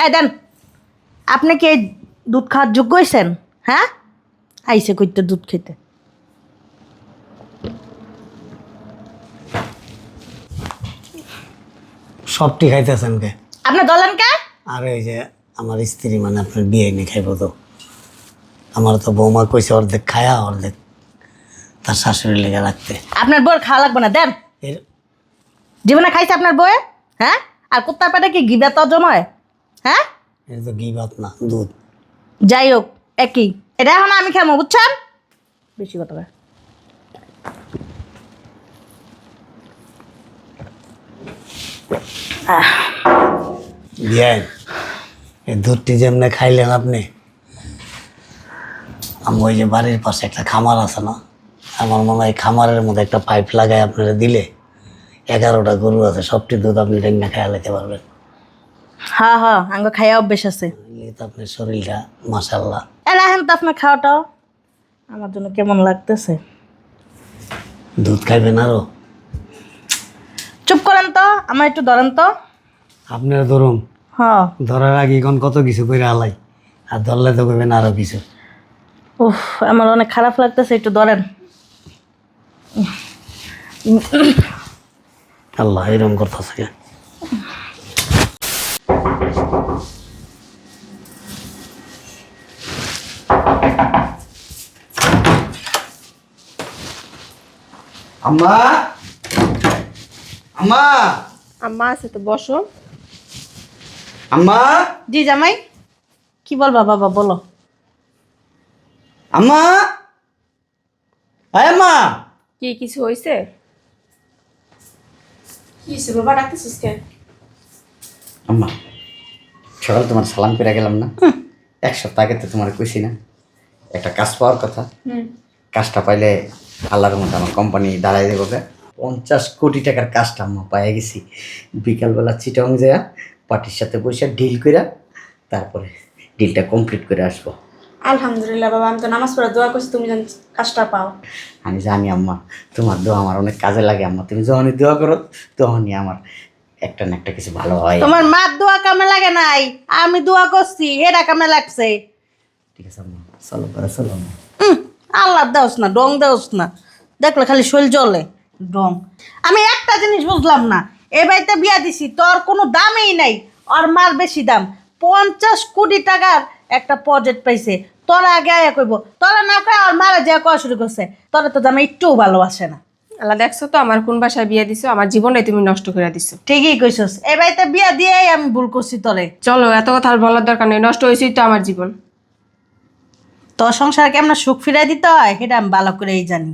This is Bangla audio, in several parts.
এই দেন আপনি কি এই দুধ খাওয়ার যোগ্য হয়েছেন হ্যাঁ? আইসে কইতে দুধ খেতে। সবটি খাইতেছেন কে? আপনি দলেন কে? আর এই যে আমার স্ত্রী মানে আপনার বিয়ে নিয়ে খাইব তো। আমার তো বৌমা কইছে অর্ধেক খায়া অর্ধেক তার শাশুড়ি লেগে রাখতে। আপনার বউয়ের খাওয়া লাগবে না দেন। এর জীবনে খাইছে আপনার বউয়ে? হ্যাঁ? আর কুত্তার পেটে কি গিবে তো জমায় হ্যাঁ? এটা তো ভাত না দুধ। যাই হোক একই। এটা এখন আমি খামো বুঝছেন? বেশি কথা কয়। বিয়াই এই দুধটি যেমনি খাইলেন আপনি আমি ওই যে বাড়ির পাশে একটা খামার আছে না আমার মনে হয় খামারের মধ্যে একটা পাইপ লাগায় আপনারা দিলে এগারোটা গরু আছে সবটি দুধ আপনি রেঙ্গা খাইয়া লেতে পারবেন। হ্যাঁ হ্যাঁ আঙ্গ খাইয়া অভ্যেস আছে। আপনার শরীরটা মাসাল্লাহ এলা এখন তো আপনার খাওয়াটাও আমার জন্য কেমন লাগতেছে। দুধ খাইবেন আরও? চুপ করেন তো আমার একটু ধরেন তো। আপনারা ধরুন। হ্যাঁ ধরার আগে এখন কত কিছু করে আলাই আর ধরলে তো করবেন আরও কিছু। উফ আমার অনেক খারাপ লাগতেছে একটু ধরেন। আল্লাহ এরকম করতেছে আম্মা! আম্মা! আম্মা আছে তো বসো। আম্মা! জি জামাই কি বলবা বাবা বলো। আম্মা! আয় মা কি কিছু হয়েছে কি হয়েছে বাবা ডাকতেছিস কে আম্মা সকাল তোমার সালাম করে গেলাম না? এক সপ্তাহ আগে তো তোমার কইছি না। একটা কাজ পাওয়ার কথা। কাজটা পাইলে আল্লাহর মতো আমার কোম্পানি দাঁড়াই দেবো পঞ্চাশ কোটি টাকার কাজটা আম্মা পাইয়া গেছি। বিকালবেলা চিটং যায় পার্টির সাথে বসে ডিল করে তারপরে ডিলটা কমপ্লিট করে আসব। আলহামদুলিল্লাহ বাবা আমি তো নামাজ পড়া দোয়া করছি তুমি যেন কাজটা পাও। আমি জানি আম্মা তোমার দোয়া আমার অনেক কাজে লাগে আম্মা। তুমি যখনই দোয়া করো তখনই আমার একটা না একটা কিছু ভালো হয়। তোমার মার দোয়া কামে লাগে নাই আমি দোয়া করছি এটা কামে লাগছে। ঠিক আছে আম্মা চলো করে চলো আম্মা। আল্লাহ দেওস না ডং দেওস না। দেখলে খালি শৈল জলে ডং। আমি একটা জিনিস বুঝলাম না এ বাড়িতে বিয়া দিছি তোর কোনো দামই নাই আর মার বেশি দাম। পঞ্চাশ কোটি টাকার একটা প্রজেক্ট পাইছে তোরা আগে আয়া কইব তোরা না কয় আর মারা যা কয়া শুরু করছে তোরা তো দামে একটুও ভালোবাসে না। আল্লাহ দেখছ তো আমার কোন বাসায় বিয়ে দিছো আমার জীবনে তুমি নষ্ট করে দিছো। ঠিকই কইছস এ বাড়িতে বিয়া দিয়েই আমি ভুল করছি তোরে। চলো এত কথা আর বলার দরকার নেই নষ্ট হয়েছেই তো আমার জীবন। তোর সংসার কেমন সুখ ফিরাই দিতে হয় সেটা আমি ভালো করেই জানি।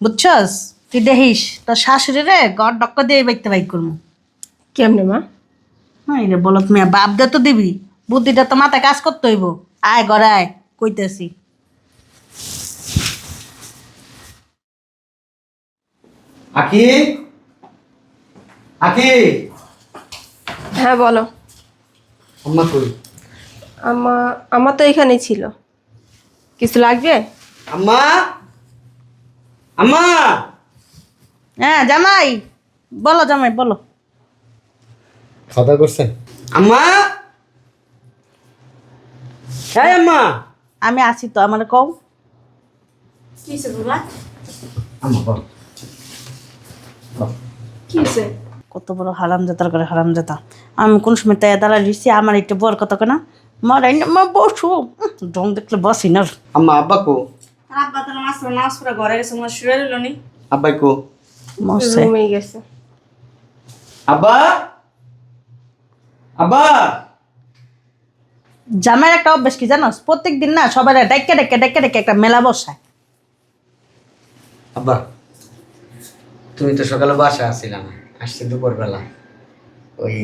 বুঝছস? তুই দেখিস তোর শাশুড়ি রে গড় ডক্কর দিয়ে বাইতে বাইক করব। কেমনে মা? হ্যাঁ রে বলো তুমি বাপ দে তো দিবি বুদ্ধিটা তো মাথায় কাজ করতে হইব। আয় ঘরে আয় কইতেছি। আকি? আকি? হ্যাঁ বলো। আম্মা কই? আমা আমার তো এখানেই ছিল। কিছু লাগবে? আম্মা? আম্মা? হ্যাঁ জামাই। বলো জামাই বলো। খাওয়া দাওয়া করছেন? আম্মা? হ্যাঁ আম্মা। আমি আছি তো আমার কও। কি আম্মা বল। কি হয়েছে কত বড় হারাম জাতার করে হারাম জাতা আমি কোন সময় তাই দাঁড়া দিচ্ছি আমার একটু বর কত কেনা মারাই না মা বসু ডং দেখলে বসি না আম্মা আব্বা কো আব্বা তো নামাজ পড়ে নামাজ পড়ে ঘরে গেছে শুয়ে রইল নি আব্বাই কো মরছে গেছে আব্বা আব্বা জামাইয়ের একটা অভ্যাস কি জানোস প্রত্যেক দিন না সবাই ডেকে ডেকে ডেকে ডেকে একটা মেলা বসায় আব্বা তুমি তো সকালে বাসা আসছিল না আসছে দুপুরবেলা। ওই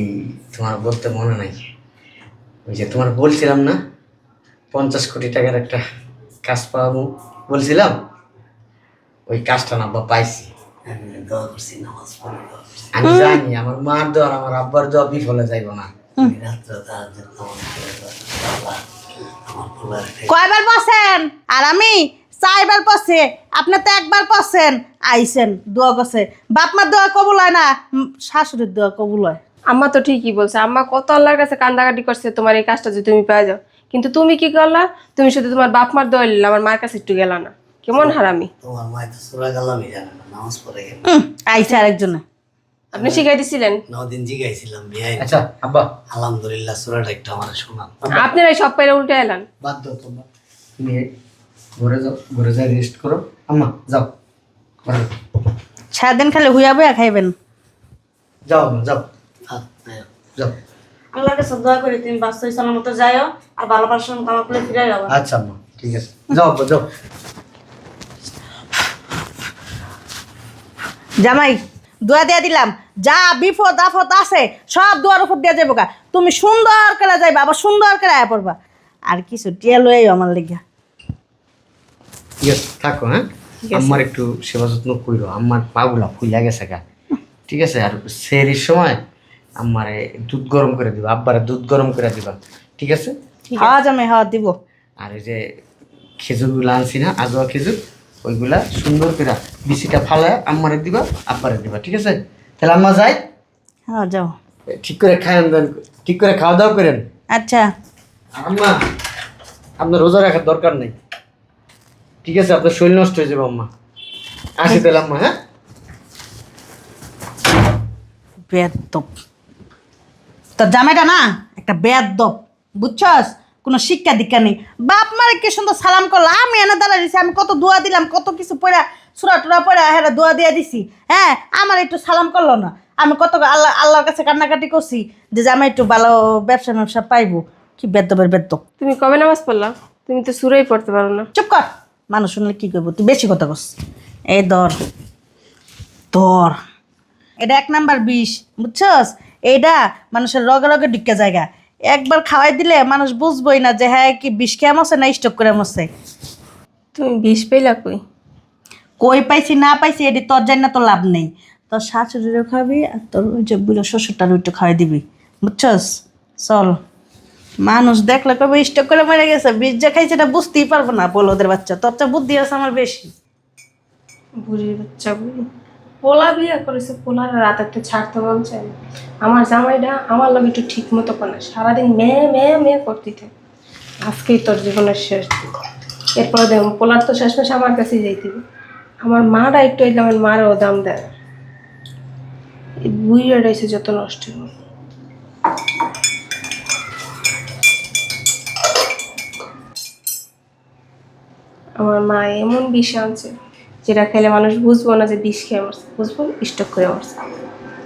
তোমার বলতে মনে নাই। ওই যে তোমার বলছিলাম না পঞ্চাশ কোটি টাকার একটা কাজ পাবো বলছিলাম? ওই কাজটা না পাইছি। আমি জানি আমার মার দেওয়ার আমার আব্বার দেওয়া বিফলে যাইব না। কয়বার বসেন আর আমি চারবার পড়ছে আপনি তো একবার পড়ছেন। আইসেন দোয়া করছে। বাপ মার দোয়া কবুল হয় না শাশুড়ির দোয়া কবুল হয়। আম্মা তো ঠিকই বলছে আম্মা কত আল্লাহর কাছে কান্দাকাটি করছে তোমার এই কাজটা যদি তুমি পেয়ে যাও। কিন্তু তুমি কি করলা? তুমি শুধু তোমার বাপ মার দোয়া নিলে আমার মার কাছে একটু গেলা না। কেমন হারামি? তোমার মায়ের তো সুরা গালামই জানে না নামাজ পড়ে গেল। উম, আরেকজনে। আপনি শিখাই দিছিলেন নদিন জিগাইছিলাম বিয়াই আচ্ছা আব্বা। আলহামদুলিল্লাহ সুরাটা একটু আমার শোনান। আপনারাই সব পাইলে উল্টে এলেন। বাদ দাও তোমরা। তুমি ঘরে যাও ঘরে যাই রেস্ট করো। আম্মা যাও। সারাদিন খালি হুইয়া বইয়া খাইবেন। যাও যাও। হ্যাঁ। যাও। আল্লাহর কাছে দোয়া করি তুমি বাস্তব যাইও আর ফিরে যাব আচ্ছা আম্মা ঠিক আছে। যাও যাও। জামাই দোয়া দিয়ে দিলাম। যা বিপদ আপদ আছে সব দুয়ার উপর দিয়ে যাব গা। তুমি সুন্দর করে যাইবা আবার সুন্দর করে আয়া পড়বা। আর কিছু টিয়া লই আমার লেগা। থাকো হ্যাঁ? আমার একটু সেবা যত্ন কইরো আমার পাগুলা ফুইলা গেছে গা। ঠিক আছে আর সেরির সময় আম্মারে দুধ গরম করে দিবা আব্বারে দুধ গরম করে দিবা ঠিক আছে? হাওয়া জামাই হাওয়া দিব। আর এই যে খেজুরগুলো আনছি না আজোয়া খেজুর ওইগুলা সুন্দর করে বিচিটা ফালায় আম্মারে দিবা আব্বারে দিবা ঠিক আছে? তাহলে আম্মা যাই। হ্যাঁ যাও। ঠিক করে খায়েন দেন ঠিক করে খাওয়া দাওয়া করেন। আচ্ছা। আম্মা আপনার রোজা রাখার দরকার নেই। ঠিক আছে আপনার শরীর নষ্ট হয়ে যাবে আম্মা। আসি তাহলে আম্মা হ্যাঁ? বেদব তোর জামাইটা না একটা বেদব বুঝছস? কোনো শিক্ষা দীক্ষা নেই। বাপ মারে কি সুন্দর সালাম করল? আমি এনে দাঁড়া দিছি আমি কত দোয়া দিলাম কত কিছু পড়া সুরা টুরা পড়া হ্যাঁ দোয়া দিয়ে দিছি। হ্যাঁ আমার একটু সালাম করল না। আমি কত আল্লাহ আল্লাহর কাছে কান্নাকাটি করছি যে জামাই একটু ভালো ব্যবসা ব্যবসা পাইবো। কি বেদবের বেদব তুমি কবে নামাজ পড়লা? তুমি তো সুরেই পড়তে পারো না। চুপ কর। মানুষ শুনলে কি করব তুই বেশি কথা কস। এই দর দর এটা এক নাম্বার বিষ বুঝছস? এইটা মানুষের রগে রগে ঢুকে জায়গা। একবার খাওয়াই দিলে মানুষ বুঝবই না যে হ্যাঁ কি বিষ খেয়ে মরছে না স্টক করে মরছে। তুমি বিষ পেলা কই? কই পাইছি না পাইছি এটি তোর জানি না তো লাভ নেই। তোর শাশুড়িরও খাবি আর তোর ওই যে বুড়ো শ্বশুরটার ওইটা খাওয়াই দিবি। বুঝছস? চল। মানুষ দেখলে কবে স্টক করে মরে গেছে বিষ যে খাইছে এটা বুঝতেই পারব না বলো ওদের বাচ্চা। তোর তো বুদ্ধি আছে আমার বেশি। বুড়ির বাচ্চা বুড়ি? পোলা বিয়ে করেছে, পোলার রাত একটা ছাড়তে মন না। আমার জামাইটা আমার লগে একটু ঠিক মতো করে না, সারাদিন মেয়ে মেয়ে মেয়ে করতে থাকে আজকেই তোর জীবনের শেষ এরপরে দেখুন পোলার তো শেষমেশ আমার কাছেই যাইতে। আমার মারা একটু এলে আমার মারও দাম দেয়। এই এসে যত নষ্ট হবে আমার মা এমন বিষ আনছে যেটা খেলে মানুষ বুঝব না যে বিষ খেয়ে মরছে। বুঝব? স্টক করে মরছে।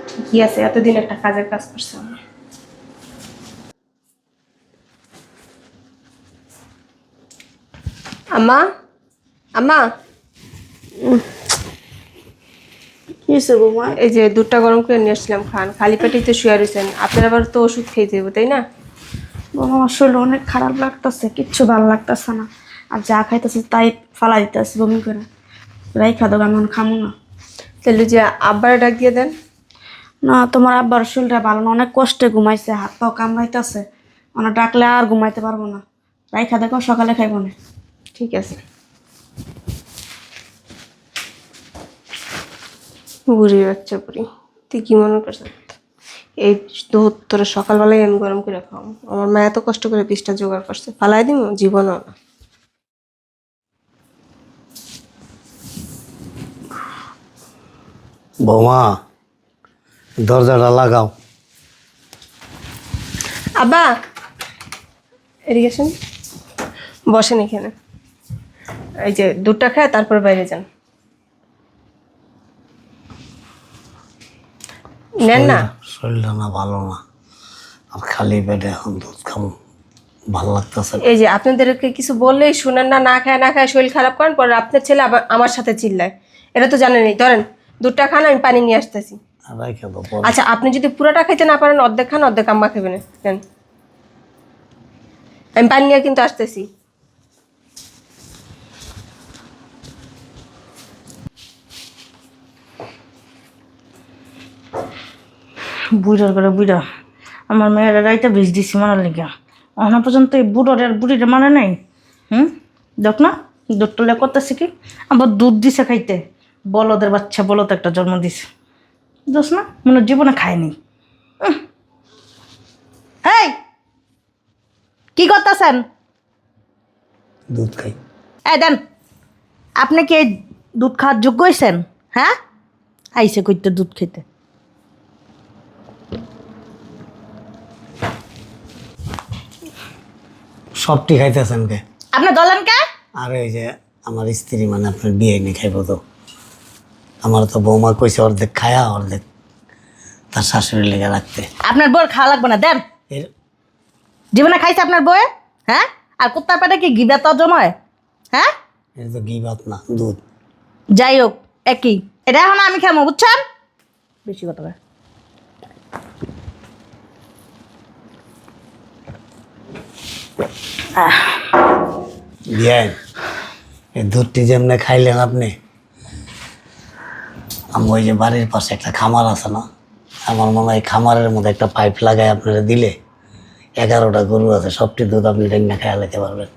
ঠিকই আছে এতদিন একটা কাজের কাজ করছে আমার। আম্মা? আম্মা? এই যে দুধটা গরম করে নিয়ে আসছিলাম খান। খালি পেটেই তো শুয়ে রয়েছেন আপনার আবার তো ওষুধ খেয়ে দেবো তাই না? আমার শরীর অনেক খারাপ লাগতেছে কিচ্ছু ভালো লাগতেছে না। আর যা খাইতেছে তাই ফালা দিতেছে বমি করে। রাইখা দেবো আমি খামো না। তাহলে যে আব্বারে ডাক দিয়ে দেন। না, তোমার আব্বার শরীরটা ভালো না, অনেক কষ্টে ঘুমাইছে, হাত পাও কামড়াইতেছে। মানে ডাকলে আর ঘুমাইতে পারব না। রাইখা দেখো, সকালে খাইবো না। ঠিক আছে। বুড়ি বাচ্চা বুড়ি, তুই কি মনে করছিস? এই দুধ তোরা সকালবেলায় আমি গরম করে খাওয়াবো। আমার মা এত কষ্ট করে বিষটা জোগাড় করছে, ফালাই দিব জীবনও না। বৌমা দরজাটা লাগাও। আব্বা এদিকে আসেন। বসেন এখানে। এই যে দুধটা খায় তারপর বাইরে যান। নেন না? শরীরটা না ভালো না। আর খালি পেটে এখন দুধ খাব। ভালো লাগতেছে এই যে আপনাদেরকে কিছু বললেই শুনেন না না খায় না খায় শরীর খারাপ করেন পরে আপনার ছেলে আবার আমার সাথে চিল্লায়। এটা তো জানেনই। ধরেন দুধটা খান আমি পানি নিয়ে আসতেছি। আচ্ছা আপনি যদি পুরোটা খাইতে না পারেন অর্ধেক খান অর্ধেক আম্মা খাবেন দেন। আমি পানি নিয়ে কিন্তু আসতেছি। বুড়ার করে বুড়া আমার মেয়েরা রাইতে বিষ দিছি মারার লেগে। অনা পর্যন্ত এই বুড়োর আর বুড়িটা মানে নাই হুম? দেখ না দুধ টলে করতেছে কি? আবার দুধ দিছে খাইতে। বলদের বাচ্চা বলদ একটা জন্ম দিছে। দোষ না? মনে জীবনে খায়নি। হেই! কি করতেছেন? দুধ খাই। এই দেন আপনি কি এই দুধ খাওয়ার যোগ্য হয়েছেন হ্যাঁ? আইসে কইতে দুধ খেতে। সবটি খাইতেছেন কে? আপনি দলেন কে? আর এই যে আমার স্ত্রী মানে আপনার বিয়ে নিয়ে খাইব তো। আমার তো বৌমা কইছে অর্ধেক খায়া অর্ধেক তার শাশুড়ি লেগে রাখতে। আপনার বউয়ের খাওয়া লাগবে না দেন। এর জীবনে খাইছে আপনার বউয়ে? হ্যাঁ? আর কুত্তার পেটে কি গিদা তো জমায় হ্যাঁ? এটা তো ভাত না দুধ। যাই হোক একই। এটা এখন আমি খামো বুঝছেন? বেশি কথা। বিয়ান এই দুধটি যেমনি খাইলেন আপনি আমি ওই যে বাড়ির পাশে একটা খামার আছে না আমার মনে হয় খামারের মধ্যে একটা পাইপ লাগাই আপনারা দিলে এগারোটা গরু আছে সবটি দুধ আপনি রেন্না খাইয়া লেতে পারবেন।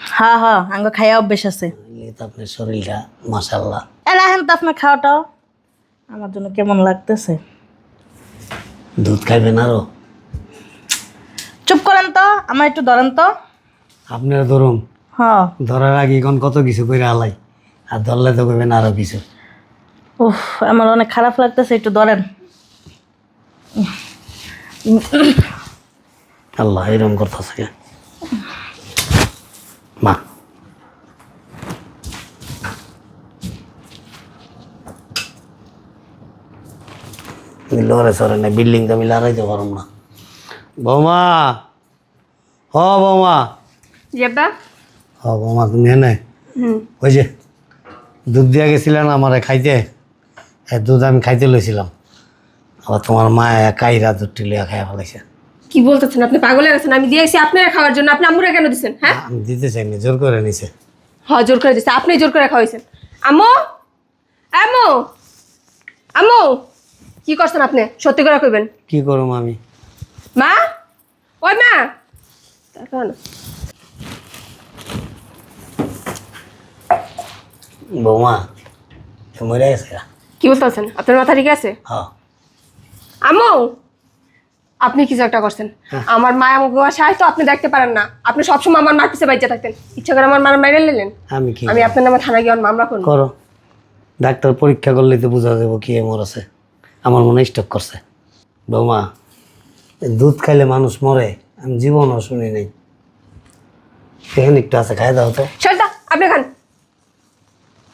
হ্যাঁ হ্যাঁ আঙ্গ খাইয়া অভ্যেস আছে। তো আপনার শরীরটা মাসাল্লাহ এলা এখন তো আপনার খাওয়াটাও আমার জন্য কেমন লাগতেছে? দুধ খাইবেন আরও? চুপ করেন তো আমার একটু ধরেন তো। আপনারা ধরুন। হ্যাঁ। ধরার আগে এখন কত কিছু করে আলাই আর ধরলে তো করবেন আরও কিছু। উফ আমার অনেক খারাপ লাগতেছে একটু ধরেন। আল্লাহ এরকম করতেছে কে? মা। লড়ে সরে না বিল্ডিং তো আমি লড়াইতে পারব না। বৌমা। হ বৌমা। জেব্বা হ বৌমা তুমি এনে। হুম। ওই যে দুধ দিয়া গেছিলেন আমারে খাইতে? দুধ আমি খাইতে লইছিলাম। আবার তোমার মা কাইরা দুধটি লিয়া খাইয়া ফেলাইছে। কি বলতেছেন আপনি? পাগল গেছেন আমি দিয়েছি আপনারা খাওয়ার জন্য। আপনি আম্মুরা কেন দিচ্ছেন হ্যাঁ? আমি দিতে চাইনি জোর করে নিছে। হ্যাঁ জোর করে দিচ্ছে আপনি জোর করে খাওয়াইছেন। আম্মু! আম্মু! আম্মু! কি করছেন আপনি? সত্যি করে কইবেন। কি করুম আমি? মা? ওই মা! তাকাও বৌমা মরে গেছে। কি বলতেছেন? আপনার মাথা ঠিক আছে? হ্যাঁ। আম্মু! আপনি কিছু একটা করছেন। আমার মা আমাকে তো আপনি দেখতে পারেন না। আপনি সবসময় আমার মার পিছিয়ে বাইজা থাকতেন। ইচ্ছা করে আমার মার মেরে নিলেন। আমি কি? আমি আপনার নামে থানা গিয়ে মামলা করব। করো। ডাক্তার পরীক্ষা করলে তো বোঝা যাব কি এমর আছে। আমার মনে স্টক করছে। বৌমা দুধ খাইলে মানুষ মরে আমি জীবনও শুনি নাই। এখানে একটু আছে খাই দাও তো। আপনি খান।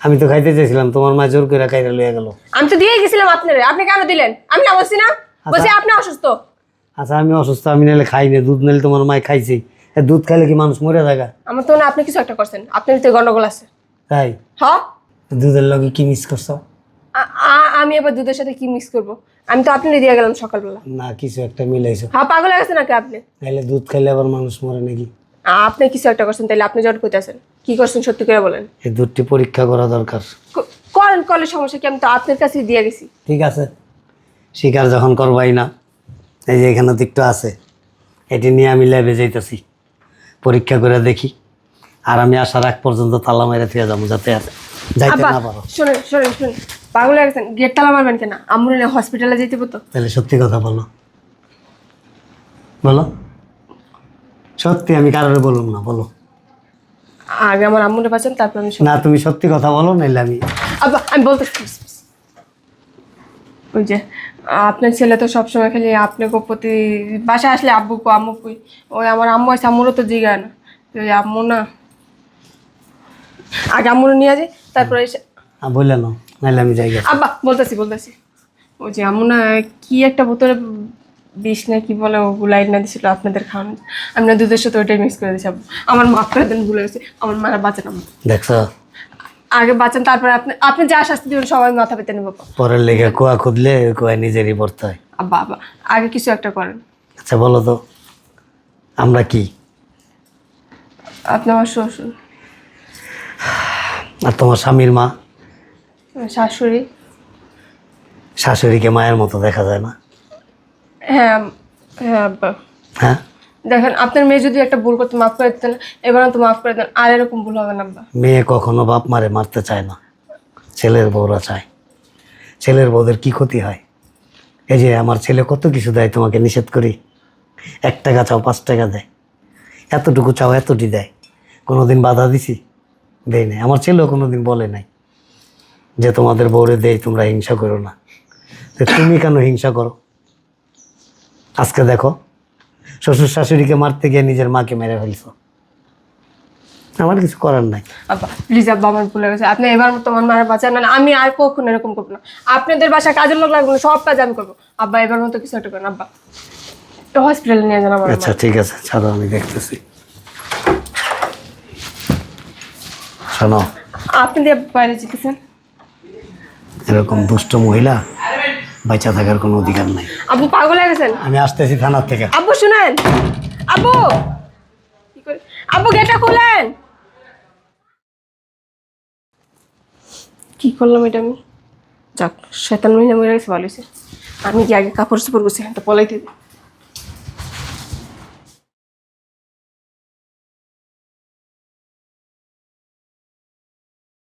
আমি তো খাইতে চাইছিলাম তোমার মা জোর করে খাইতে লইয়া গেল। আমি তো দিয়ে গেছিলাম আপনারে। আপনি কেন দিলেন? আমি না বলছি না? বলছি আপনি অসুস্থ। আচ্ছা আমি অসুস্থ আমি নাহলে খাই না দুধ নাহলে তোমার মায় খাইছি। দুধ খাইলে কি মানুষ মরে থাকা আমার তো না আপনি কিছু একটা করছেন। আপনার তো গন্ডগোল আছে। তাই? হ্যাঁ দুধের লগে কি মিস করছ? আমি এবার দুধের সাথে কি মিক্স করব? আমি তো আপনি দিয়ে গেলাম সকালবেলা। না কিছু একটা মিলাইছো। হ্যাঁ পাগল হয়ে গেছে নাকি আপনি? নাহলে দুধ খাইলে আবার মানুষ মরে নাকি? আপনি কিছু একটা করছেন তাহলে আপনি জন কইতেছেন কি করছেন সত্যি করে বলেন। এই দুধটি পরীক্ষা করা দরকার। করেন কলের সমস্যা কি? আমি তো আপনার কাছেই দিয়ে গেছি। ঠিক আছে। শিকার যখন করবাই না এই যে এখানে তো একটু আছে এটি নিয়ে আমি ল্যাবে যাইতেছি। পরীক্ষা করে দেখি। আর আমি আসার আগ পর্যন্ত তালা মেরে থেকে যাব যাতে আর যাইতে না পারো। শোনেন শোনেন শোনেন। পাগল হয়ে গেছেন। গেট তালা মারবেন কেন? আমরা হসপিটালে যেতে তো তাহলে সত্যি কথা বলো। বলো। সত্যি আমি কারোর বলুম না বলো। আগে আমার আম্মুরে পাচ্ছেন তারপর আমি না তুমি সত্যি কথা বলো নাইলে আমি আমি বলতে ওই যে আপনার ছেলে তো সবসময় খালি আপনাকে প্রতি বাসায় আসলে আব্বু কো আম্মু কই ওই আমার আম্মু আছে আম্মুরও তো জিগায় না। ওই আম্মু না। আগে আম্মুরে নিয়ে যাই তারপরে এসে আহ, বললে না নাইলে আমি যাই আব্বা বলতেছি বলতেছি। ওই যে আম্মু না কি একটা বোতলে বিষ না কি বলে ওগুলাই না দিছিল আপনাদের খাওয়ানো আমি না দুধের সাথে ওইটাই মিক্স করে দিয়েছি। আমার মাফ করে দেন ভুলে গেছে আমার মারা বাঁচেন আম্মু দেখছ? আগে বাঁচান তারপরে আপনি আপনি যা শাস্তি দিবেন সবাই মাথা পেতে নেব। পরের লেগে কুয়া খুদলে ওই কুয়া নিজেরই পড়তে হয়। আব্বা আগে কিছু একটা করেন। আচ্ছা বলো তো আমরা কি? আপনি আমার শ্বশুর। আর তোমার স্বামীর মা? শাশুড়ি। শাশুড়িকে মায়ের মতো দেখা যায় না। হ্যাঁ হ্যাঁ আব্বা। হ্যাঁ? দেখেন আপনার মেয়ে যদি একটা ভুল করতে মাফ করে দিতেন এবার তো মাফ করে দেন আর এরকম ভুল হবে না আব্বা। মেয়ে কখনো বাপ মারে মারতে চায় না। ছেলের বউরা চায়। ছেলের বউদের কি ক্ষতি হয়? এই যে আমার ছেলে কত কিছু দেয় তোমাকে নিষেধ করি? এক টাকা চাও পাঁচ টাকা দেয়। এতটুকু চাও এতটি দেয়। কোনো দিন বাধা দিছি? দেয় নাই। আমার ছেলেও কোনো দিন বলে নাই যে তোমাদের বউরে দেয় তোমরা হিংসা করো না। তুমি কেন হিংসা করো? আজকে দেখো শ্বশুর শাশুড়িকে মারতে গিয়ে নিজের মাকে মেরে ফেলছো। আমার কিছু করার নাই। প্লিজ আব্বা আমার ভুলে গেছে। আপনি এবার মতো আমার মায়ের বাঁচান না আমি আর কখনো এরকম করব না। আপনাদের বাসায় কাজের লোক লাগবে না সব কাজ আমি করব। আব্বা এবার মতো কিছু একটা করেন আব্বা। তো হসপিটালে নিয়ে যান আমার আচ্ছা ঠিক আছে ছাড়ো আমি দেখতেছি। শোনো। আপনি দিয়ে বাইরে যেতেছেন। এরকম দুষ্ট মহিলা বাচ্চা থাকার কোনো অধিকার নাই। আব্বু পাগল হয়ে গেছেন? আমি আসতেছি থানার থেকে। আব্বু শুনেন। আব্বু! কি করে আব্বু গেটটা খুলেন। কি করলাম এটা আমি? যাক শয়তান মহিলা মরে গেছে ভালো আমি কি আগে কাপড় চোপড় গেছি তো পলাইতে দিই।